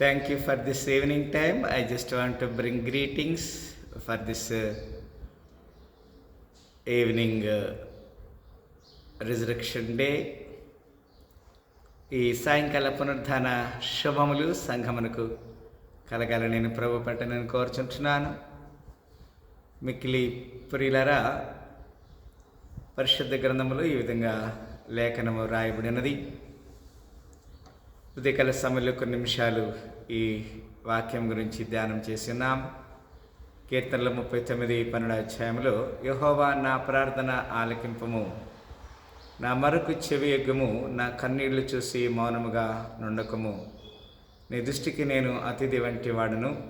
Thank you for this evening time. I just want to bring greetings for this uh, resurrection day ఈ సాయంకాల పునరుద్ధాన శుభములు సంఘమునకు కలగాల నేను ప్రభు పట్ట నేను కోరుచుంటున్నాను మిక్కిలి ప్రియులరా పరిశుద్ధ గ్రంథములు ఈ విధంగా లేఖనము రాయబడినది ఉదయకాల సమయంలో కొన్ని నిమిషాలు ఈ వాక్యం గురించి ధ్యానం చేస్తున్నాం కీర్తనలు ముప్పై తొమ్మిది పన్నెండు అధ్యాయంలో యహోవా నా ప్రార్థన ఆలకింపము. నా మరకు చెవి ఎగ్గము నా కన్నీళ్ళు చూసి మౌనముగా నుండకము. నీ దృష్టికి నేను అతిథి వంటి వాడును.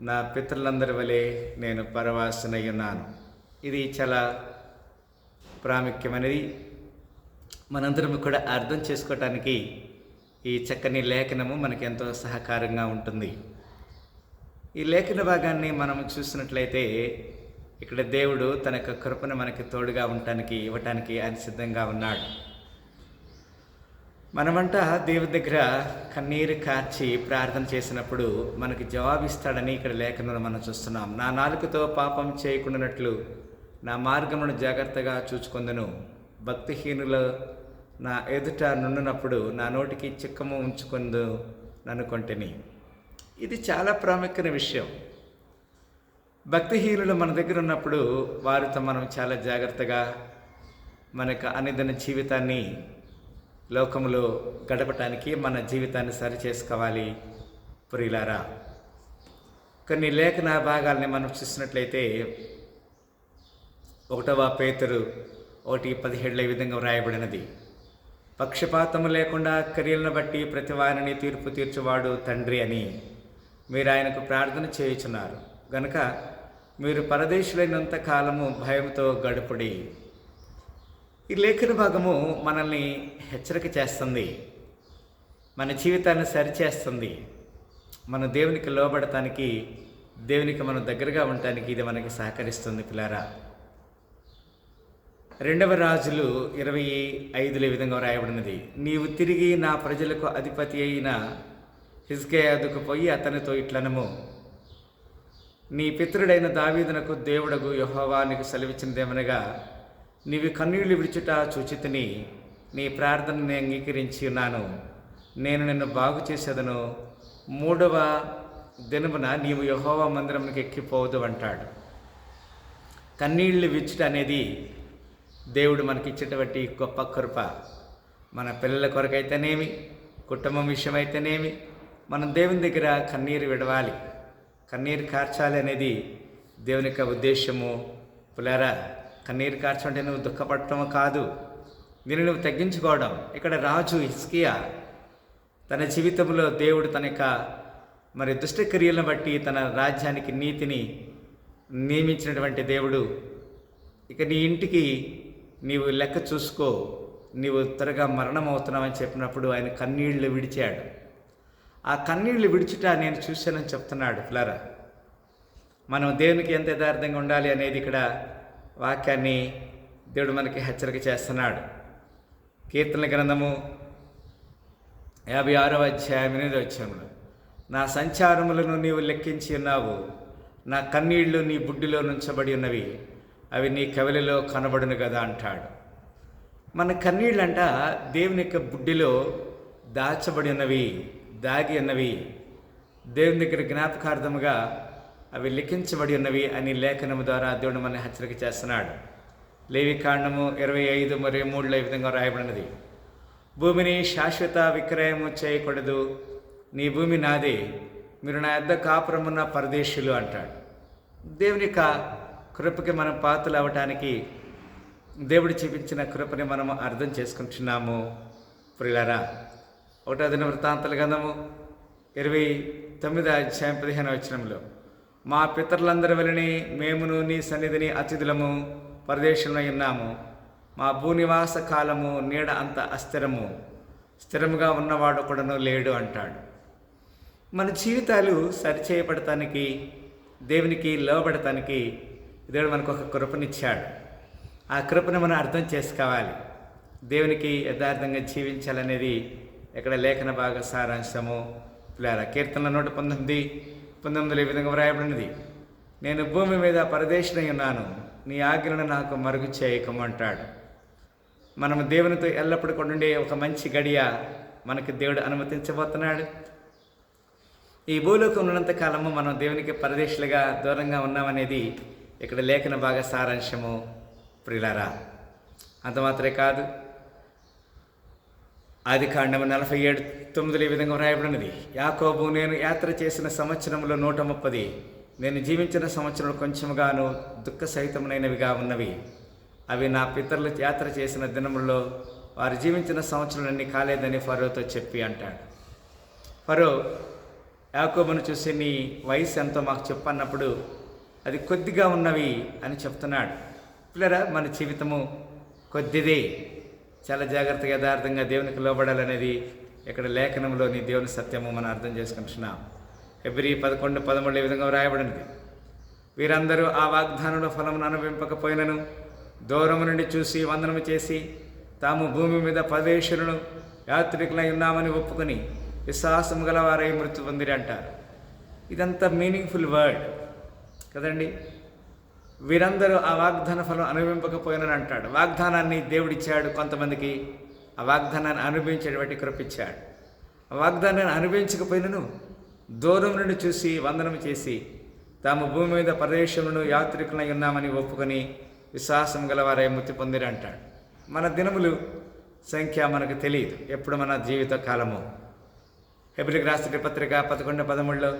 నా పితరులందరి వలె నేను పరవాసనయ్యున్నాను. ఉన్నాను ఇది చాలా ప్రాముఖ్యమైనది. మనందరం కూడా అర్థం చేసుకోవటానికి ఈ చక్కని లేఖనము మనకి ఎంతో సహకారంగా ఉంటుంది. ఈ లేఖన భాగాన్ని మనం చూసినట్లయితే ఇక్కడ దేవుడు తన యొక్క కృపను మనకి తోడుగా ఉండటానికి ఇవ్వటానికి ఆయన సిద్ధంగా ఉన్నాడు. మనమంట దేవుడి దగ్గర కన్నీరు కార్చి ప్రార్థన చేసినప్పుడు మనకి జవాబిస్తాడని ఇక్కడ లేఖనంలో మనం చూస్తున్నాం. నా నాలుకతో పాపం చేయకుండానట్లు నా మార్గమును జాగ్రత్తగా చూచుకుందును. భక్తిహీనుల నా ఎదుట నుండినప్పుడు నా నోటికి చిక్కము ఉంచుకుందు అనుకుంటేని ఇది చాలా ప్రాముఖ్యమైన విషయం. భక్తిహీనులు మన దగ్గర ఉన్నప్పుడు వారితో మనం చాలా జాగ్రత్తగా మనకు అనిదిన జీవితాన్ని లోకంలో గడపటానికి మన జీవితాన్ని సరి చేసుకోవాలి. ప్రియులారా కొన్ని లేఖన భాగాల్ని మనం చూసినట్లయితే ఒకటవ పేతురు ఒకటి పదిహేడులో ఈ విధంగా వ్రాయబడినది. పక్షపాతము లేకుండా క్రియలను బట్టి ప్రతి వారిని తీర్పు తీర్చువాడు తండ్రి అని మీరు ఆయనకు ప్రార్థన చేయుచున్నారు. గనక మీరు పరదేశులైనంత కాలము భయంతో గడుపుడి. ఈ లేఖన భాగము మనల్ని హెచ్చరిక చేస్తుంది. మన జీవితాన్ని సరిచేస్తుంది. మన దేవునికి లోబడటానికి దేవునికి మనం దగ్గరగా ఉండటానికి ఇది మనకి సహకరిస్తుంది పిల్లారా. రెండవ రాజులు ఇరవై ఐదులో విధంగా రాయబడినది నీవు తిరిగి నా ప్రజలకు అధిపతి అయిన హిజ్కేయాదుకు పోయి అతనితో ఇట్లనము. నీ పితృడైన దావీదునకు దేవుడగు యహోవా నీకు సెలవిచ్చినదేమనగా నీవి కన్నీళ్ళు విడిచుట చూచితిని నీ ప్రార్థనని అంగీకరించి ఉన్నాను. నేను నిన్ను బాగు చేసేదను. మూడవ దినమున నీవు యహోవా మందిరంకి ఎక్కిపోవద్దు అంటాడు. కన్నీళ్ళు విచ్చుట అనేది దేవుడు మనకిచ్చేటువంటి గొప్ప కృప. మన పిల్లల కొరకైతేనేమి కుటుంబం విషయమైతేనేమి మనం దేవుని దగ్గర కన్నీరు విడవాలి. కన్నీరు కార్చాలి అనేది దేవుని యొక్క ఉద్దేశము. పులారా కన్నీరు కార్చంటే నువ్వు దుఃఖపడటం కాదు. దీన్ని నువ్వు తగ్గించుకోవడం. ఇక్కడ రాజు హిస్కియా తన జీవితంలో దేవుడు తన యొక్క మరి దుష్టక్రియలను బట్టి తన రాజ్యానికి నీతిని నియమించినటువంటి దేవుడు. ఇక నీ ఇంటికి నీవు లెక్క చూసుకో. నీవు త్వరగా మరణం అవుతున్నావని చెప్పినప్పుడు ఆయన కన్నీళ్ళు విడిచాడు. ఆ కన్నీళ్ళు విడిచిట నేను చూశానని చెప్తున్నాడు ఫ్లరా. మనం దేవునికి ఎంత యథార్థంగా ఉండాలి అనేది ఇక్కడ వాక్యాన్ని దేవుడు మనకి హెచ్చరిక చేస్తున్నాడు. కీర్తన గ్రంథము యాభై ఆరో అధ్యాయం అనేది వచ్చాము నా సంచారములను నీవు లెక్కించి ఉన్నావు. నా కన్నీళ్ళు నీ బుడ్డిలో నుంచబడి ఉన్నవి. అవి నీ కవిలలో కనబడును కదా అంటాడు. మన కన్నీళ్ళంట దేవుని యొక్క బుడ్డిలో దాచబడి ఉన్నవి దాగి ఉన్నవి. దేవుని దగ్గర జ్ఞాపకార్థముగా అవి లిఖించబడి ఉన్నవి అని లేఖనము ద్వారా దేవుడు మన హెచ్చరిక చేస్తున్నాడు. లేవి కాండము ఇరవై ఐదు మరియు మూడులో ఈ విధంగా రాయబడినది. భూమిని శాశ్వత విక్రయము చేయకూడదు. నీ భూమి నాదే. మీరు నా యొద్ద కాపురమున్న పరదేశులు అంటాడు. దేవుని యొక్క కృపకి మనం పాత్రలు అవ్వటానికి దేవుడు చూపించిన కృపని మనం అర్థం చేసుకుంటున్నాము. ప్రియులరా ఒకటో దిన వృత్తాంతల గంధము ఇరవై తొమ్మిది అధ్యాయం పదిహేను వచనంలో మా పితరులందరి వలని మేమును నీ సన్నిధిని అతిథులము పరదేశంలో ఉన్నాము. మా భూనివాస కాలము నీడ అంత అస్థిరము స్థిరముగా ఉన్నవాడు కూడాను లేడు అంటాడు. మన జీవితాలు సరిచేయబడటానికి దేవునికి లోబడటానికి దేవుడు మనకు ఒక కృపనిచ్చాడు. ఆ కృపను మనం అర్థం చేసుకోవాలి. దేవునికి యథార్థంగా జీవించాలనేది ఇక్కడ లేఖన భాగ సారాంశము. పిల్లారా కీర్తనల నూట పంతొమ్మిది పంతొమ్మిదిలో ఈ విధంగా వ్రాయబడినది. నేను భూమి మీద పరదేశినై ఉన్నాను. నీ ఆజ్ఞలను నాకు మరుగు చేయకమంటాడు మనము దేవునితో ఎల్లప్పుడూ ఉండే ఒక మంచి గడియ మనకి దేవుడు అనుమతించబోతున్నాడు. ఈ భూలోకం ఉన్నంత కాలము మనం దేవునికి పరదేశులుగా దూరంగా ఉన్నామనేది ఇక్కడ లేఖన బాగా సారాంశము ప్రిలారా అంత మాత్రమే కాదు. ఆది కాండము నలభై ఏడు తొమ్మిదిలో ఈ విధంగా వ్రాయబడినది. యాకోబు నేను యాత్ర చేసిన సంవత్సరంలో నూట ముప్పది నేను జీవించిన సంవత్సరంలో కొంచెముగాను దుఃఖ సహితమునైనవిగా ఉన్నవి. అవి నా పితరులు యాత్ర చేసిన దినముల్లో వారు జీవించిన సంవత్సరాలన్నీ కాలేదని ఫరోతో చెప్పి అంటాడు. ఫరో యాకోబును చూసి నీ వయసు ఎంతో మాకు చెప్పన్నప్పుడు అది కొద్దిగా ఉన్నవి అని చెప్తున్నాడు. పిల్లరా మన జీవితము కొద్దిదే. చాలా జాగ్రత్తగా యథార్థంగా దేవునికి లోబడాలనేది ఇక్కడ లేఖనంలోని దేవుని సత్యము మనం అర్థం చేసుకుంటున్నాం. ఎబ్రి పదకొండు పదమూడు ఈ విధంగా వ్రాయబడినది. వీరందరూ ఆ వాగ్దానంలో ఫలమును అనుభవింపకపోయినను దూరము నుండి చూసి వందనము చేసి తాము భూమి మీద పదేశులను యాత్రికులై ఉన్నామని ఒప్పుకొని విశ్వాసం గలవారై మృతి పొందిరి అంటారు. ఇదంతా మీనింగ్ఫుల్ వర్డ్. కదండి? వీరందరూ ఆ వాగ్దాన ఫలం అనుభవింపకపోయినని అంటాడు. వాగ్దానాన్ని దేవుడిచ్చాడు కొంతమందికి. ఆ వాగ్దానాన్ని అనుభవించేటువంటి కృపిచ్చాడు. ఆ వాగ్దానాన్ని అనుభవించకపోయినను దూరం నుండి చూసి వందనం చేసి తాము భూమి మీద ప్రదేశములను యాత్రికులై ఉన్నామని ఒప్పుకొని విశ్వాసం గలవారే మృతి పొందిరి అంటాడు. మన దినములు సంఖ్య మనకు తెలియదు. ఎప్పుడు మన జీవిత కాలము? హెబ్రిక్ రాష్ట్ర పత్రిక పదకొండు పదమూడులో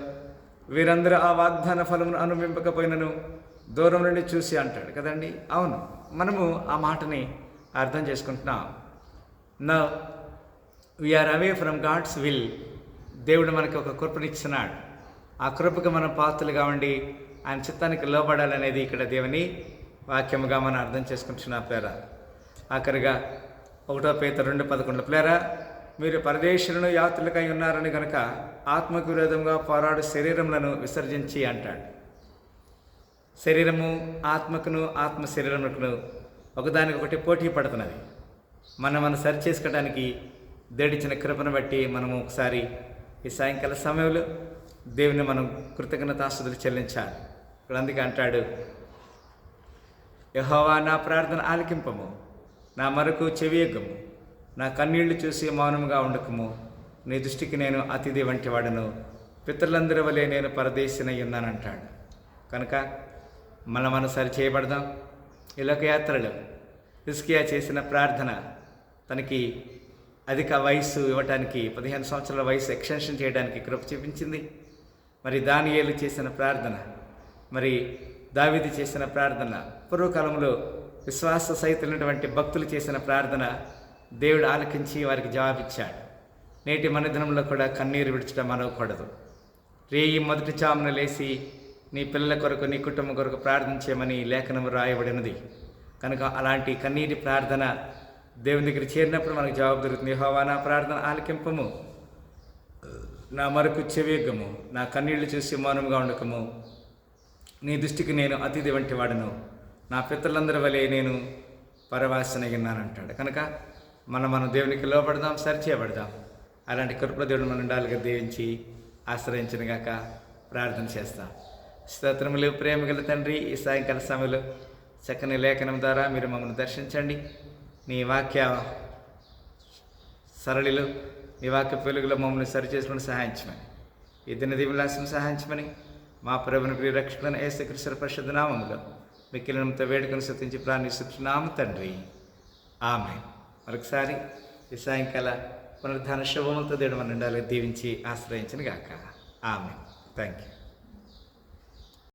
వీరందరూ ఆ వాగ్దాన ఫలమును అనుభవింపకపోయినను దూరం నుండి చూసి అంటాడు. కదండి? అవును. మనము ఆ మాటని అర్థం చేసుకుంటున్నాం. నా we are away from God's will దేవుడు మనకి ఒక కృపనిచ్చినాడు. ఆ కృపకు మనం పాత్రలుగా ఉండి ఆయన చిత్తానికి లోబడాలనేది ఇక్కడ దేవుని వాక్యముగా మనం అర్థం చేసుకుంటున్నాం పేరా ఆఖరిగా ఒకటో పేత రెండు పదకొండు ప్లేరా మీరు పరదేశులను యాత్రలకై ఉన్నారని కనుక ఆత్మకు విరోధంగా పోరాడు శరీరములను విసర్జించి అంటాడు. శరీరము ఆత్మకును ఆత్మ శరీరముకును ఒకదానికొకటి పోటీ పడుతున్నది. మనం మనం సరి చేసుకోవడానికి దేడిచిన కృపను బట్టి మనము ఒకసారి ఈ సాయంకాల సమయంలో దేవుని మనం కృతజ్ఞతాస్తుతులు చెల్లించాలి. ఇప్పుడు అందుకే అంటాడు యహోవా నా ప్రార్థన ఆలకింపము నా మరకు చెవియగ్గము. నా కన్నీళ్ళు చూసి మౌనముగా ఉండకము. నీ దృష్టికి నేను అతిథి వంటి వాడను. పితరులందరి వలె నేను పరదేశినై ఉన్నానంటాడు. కనుక మన మనం సరి చేయబడదాం. ఈ యాత్రలు. రిస్కియా చేసిన ప్రార్థన తనకి అధిక వయస్సు ఇవ్వటానికి పదిహేను సంవత్సరాల వయసు ఎక్స్టెన్షన్ చేయడానికి కృప చూపించింది. మరి దానియేలు చేసిన ప్రార్థన మరి దావిది చేసిన ప్రార్థన పూర్వకాలంలో విశ్వాస సహితులైనటువంటి భక్తులు చేసిన ప్రార్థన దేవుడు ఆలకించి వారికి జవాబిచ్చాడు నేటి మన దినంలో కూడా కన్నీరు విడిచడం అనవకూడదు రేయి మొదటి చామున లేచి నీ పిల్లల కొరకు నీ కుటుంబం కొరకు ప్రార్థించేమని లేఖనం రాయబడినది. కనుక అలాంటి కన్నీటి ప్రార్థన దేవుని దగ్గర చేరినప్పుడు మనకు జవాబు దొరుకుతుంది. హోవా నా ప్రార్థన ఆలకింపము. నా మరకు చెవేగము నా కన్నీళ్ళు చూసి మౌనంగా ఉండకము. నీ దృష్టికి నేను అతిథి వంటి వాడను. నా పితరులందరి వలె నేను పరవాసనగిన్నానంటాడు కనుక మనం మనం దేవునికి లోపడదాం సరి చేయబడదాం అలాంటి కృపల దేవుడు మన ఉండాలిగా దీవించి ఆశ్రయించిన గాక ప్రార్థన చేస్తాం. స్తోత్రములు ప్రేమగల తండ్రి ఈ సాయంకాల సమయంలో చక్కని లేఖనం ద్వారా మీరు మమ్మల్ని దర్శించండి. నీ వాక్య సరళిలు నీ వాక్య పెలుగులో మమ్మల్ని సరిచేసుకుని సహాయించమని. ఈ దిన దివిలాసం సహాయించమని మా ప్రభుని ప్రియ రక్షకులను ఏసుకృష్ణ పరిషత్ నామములో మిక్కిలినంత వేడుకను ప్రాణి ప్రాణిస్తున్నాము తండ్రి. ఆమె మరొకసారి ఈ సాయంకాల పునరుద్ధాన శుభములతో దేవుడు మన నిండాలి దీవించి ఆశ్రయించిన గాక. ఆమె థ్యాంక్ యూ